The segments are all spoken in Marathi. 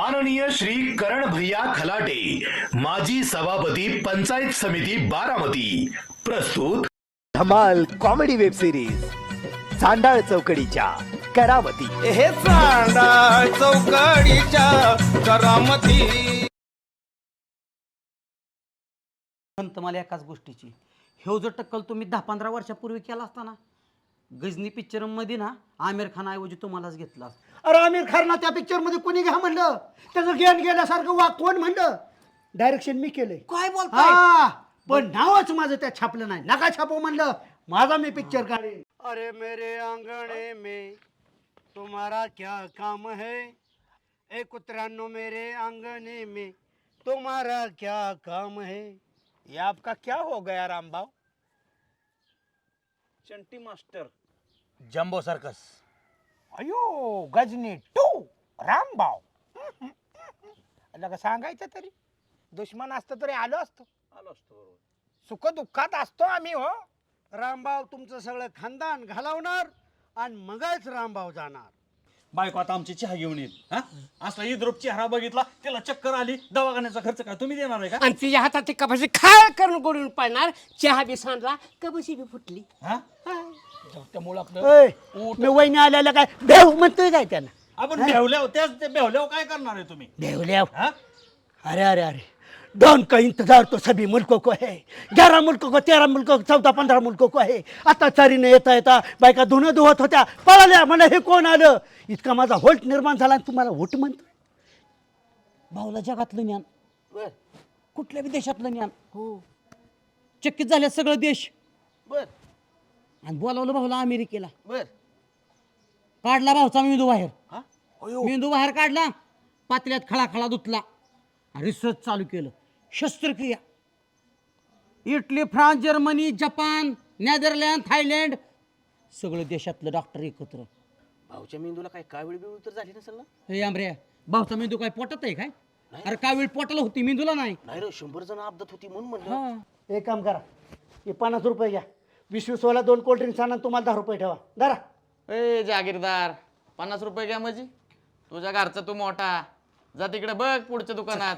माननीय श्री करण भैया खलाटे माजी सभापती पंचायत समिती बारामती. प्रस्तुत धमाल कॉमेडी वेब सिरीज चांडाळ चौकडीच्या करावती हे चांडा चौकडीच्या करामती. म्हणतं मला एकाच गोष्टीची. ह्यो जर टक्कल तुम्ही दहा पंधरा वर्षापूर्वी केला असता ना? गजनी पिक्चरमध्ये ना आमिर खान ऐवजी तुम्हालाच घेतला. अरे आमिर खानला त्या पिक्चरमध्ये कोणी घ्या म्हणलं? त्याचं ज्ञान गेल्यासारखं वा कोण म्हणलं? डायरेक्शन मी केलंय. काय बोलताय? हा पण नावच माझं त्यात छापलं नाही. नका छापो म्हणलं. माझा मी पिक्चर काढेन. अरे मेरे अंगणे में तुम्हारा क्या काम है? ए कुतरानो मेरे अंगणे में तुम्हारा क्या काम है? ये आपका क्या हो गया रामभाव चंटी मास्टर. Jumbo circus. अयो गजनी टू रामभाव लगा सांगायचं तरी. दुश्मन असतं तरी आलो असतो. आलो असतो सुख दुःखात असतो आम्ही हो. रामभाव तुमचं सगळं खानदान घालवणार आणि मगच रामभाव जाणार. बायको आता आमची चहा घेऊन येईल हा? असला इद्रूप चेहरा बघितला त्याला चक्कर आली दवाखान्याचा खर्च काय तुम्ही देणार आहे का? आणि तिच्या हातात ती कपाशी खाय करून करून पाडणार चहा बी सांडला कपाशी बी फुटली. हा. त्यामुळं आपलं ओय, मी वहिनी आलेल्या काय देव म्हणतोय काय त्यानं आपण बेवल्यावर त्याच ते बेवल्यावर काय करणार आहे तुम्ही? देवल्या हा? अरे अरे अरे. डॉन का इंतजार तो सभी मुल्कों को है. ग्यारह मुल्कों को तेरह मुल्कों को चौदा पंधरा मुल्कों को है. आता चारीने येता येता बायका धुणं धुवत होत्या. पळाल्या म्हणा हे कोण आलं? इतका माझा होल्ट निर्माण झाला आणि तुम्हाला होट म्हणतो भाऊला जगातलं ज्ञान. कुठल्या बी देशातलं ज्ञान. हो. चकित झाले सगळं देश. बर. आणि बोलावलं भाऊला अमेरिकेला. बर. काढला भाऊचा मेंदू बाहेर. मेंदू बाहेर काढला पातळ्यात खळा खळा धुतला रिसर्च चालू केलं. शस्त्रक्रिया. Italy France Germany Japan Netherland Thailand सगळं देशातलं डॉक्टर एकत्र. भाऊच्या मेंदूला काय कावीळ बिवळ तर झाली नसेल ना? हे आमरे भाऊचा मेंदू काय पोटात आहे काय? अरे काय वेळ पोटाला होती मेंदूला नाही. नाही रे शंभर जण अपघात होती म्हणून म्हणलं. हा. एक काम करा हे पन्नास रुपये घ्या. वीस वीस वाला दोन कोल्ड्रिंक्स आणा तुम्हाला दहा रुपये ठेवा. धरा. ए जागीरदार पन्नास रुपये घ्या माझी तुझ्या घरचा तू मोठा. जा तिकडे बघ पुढच्या दुकानात.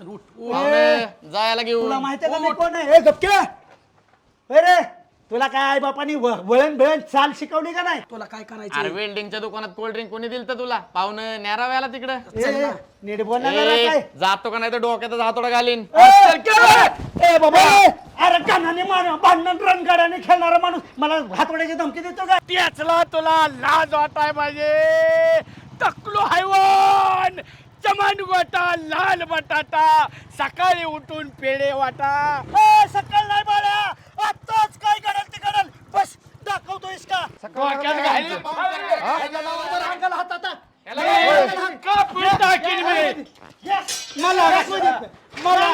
पाहुणे, जायला घेऊ तुला माहिती आहे का मी कोण आहे? ए, गपके अरे तुला काय आई बापानी वळण बिळण चाल शिकवली का नाही? तुला काय अरे करायचं वेल्डिंगच्या दुकानात कोल्ड ड्रिंक कोणी दिलं तुला? पाहुणं न्याराव्याला तिकडं. ए, ए, नीट बोलणार जरा ए, काय. जातो का नाही तर डोक्यात हातोडा घालीन. ए बाबा! ए, अरे कानाने मान भांडण रणगाड्याने खेळणारा माणूस. मला हातोड्याची धमकी देतो का? त्याचला तुला लाज वाटाय पाहिजे. टकलो हैवान चमन गोटा लाल बटाटा. सकाळी उठून पेढे वाटा. ए, सकाळ नाही बाळा आत्ताच काय करेल ते करेल बस दाखवतोयस का डोक्यात घालीन. अंगाला हात आता. कापून टाकीन मी Yes, मला. मला.